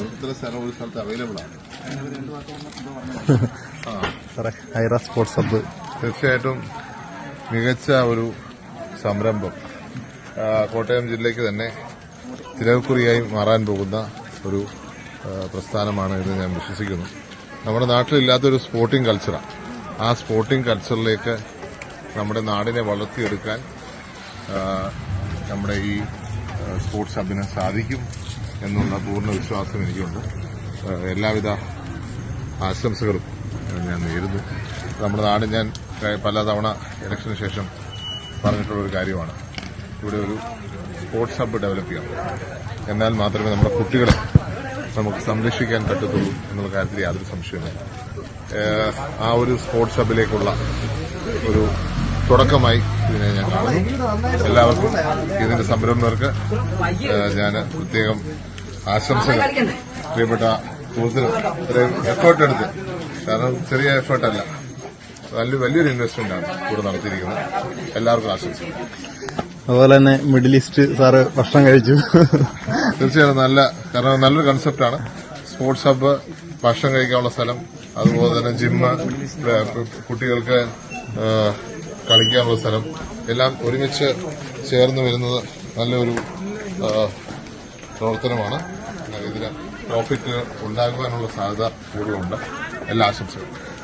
ഇത്ര സ്ഥലം ഒരു സ്ഥലത്ത് അവൈലബിൾ ആണ്. ആ. സാറേ ഹൈറ സ്പോർട്സ് ഹബ്ബ് തീർച്ചയായിട്ടും മികച്ച ഒരു സംരംഭം. കോട്ടയം ജില്ലയ്ക്ക് തന്നെ തിരക്കുറിയായി മാറാൻ പോകുന്ന ഒരു പ്രസ്ഥാനമാണ് എന്ന് ഞാൻ വിശ്വസിക്കുന്നു. നമ്മുടെ നാട്ടിലില്ലാത്തൊരു സ്പോർട്ടിംഗ് കൾച്ചറാണ് ആ. സ്പോർട്ടിംഗ് കൾച്ചറിലേക്ക് നമ്മുടെ നാടിനെ വളർത്തിയെടുക്കാൻ നമ്മുടെ ഈ സ്പോർട്സ് ഹബിന് സാധിക്കും. എന്നുള്ള പൂർണ വിശ്വാസം എനിക്കുണ്ട്. എല്ലാവിധ ആശംസകളും ഞാൻ നേരുന്നു. നമ്മുടെ നാട് ഞാൻ പലതവണ ഇലക്ഷന് ശേഷം പറഞ്ഞിട്ടുള്ള ഒരു കാര്യമാണ്. ഇവിടെ ഒരു സ്പോർട്സ് ഹബ്ബ് ഡെവലപ്പ് ചെയ്യണം എന്നാൽ മാത്രമേ നമ്മുടെ കുട്ടികളെ നമുക്ക് സംരക്ഷിക്കാൻ പറ്റത്തുള്ളൂ എന്നുള്ള കാര്യത്തിൽ യാതൊരു സംശയമില്ല ആ ഒരു സ്പോർട്സ് ഹബിലേക്കുള്ള ഒരു തുടക്കമായി ഇതിനെ ഞാൻ കാണുന്നു. എല്ലാവർക്കും ഇതിന്റെ സംരംഭകർക്ക് ഞാൻ പ്രത്യേകം ആശംസകൾ. പ്രിയപ്പെട്ട സുഹൃത്തിന് ഇത്രയും എഫേർട്ട് എടുത്ത്. കാരണം ചെറിയ എഫേർട്ട് അല്ല. നല്ല വലിയൊരു ഇൻവെസ്റ്റ്മെന്റ് ആണ് ഇവിടെ നടത്തിയിരിക്കുന്നത്. എല്ലാവർക്കും ആശംസകൾ. അതുപോലെ തന്നെ മിഡിൽ ഈസ്റ്റ് സാറ് ഭക്ഷണം കഴിച്ചു. തീർച്ചയായും നല്ല കാരണം നല്ലൊരു കൺസെപ്റ്റാണ് സ്പോർട്സ് ഹബ്ബ് ഭക്ഷണം കഴിക്കാനുള്ള സ്ഥലം. അതുപോലെ തന്നെ ജിമ്മ് കുട്ടികൾക്ക് കളിക്കാനുള്ള സ്ഥലം. എല്ലാം ഒരുമിച്ച് ചേർന്ന് വരുന്നത് നല്ലൊരു പ്രവർത്തനമാണ്. ഇതിന് പ്രോഫിറ്റ് ഉണ്ടാകുവാനുള്ള സാധ്യത കൂടുതലുണ്ട്. എല്ലാ ആശംസകളും.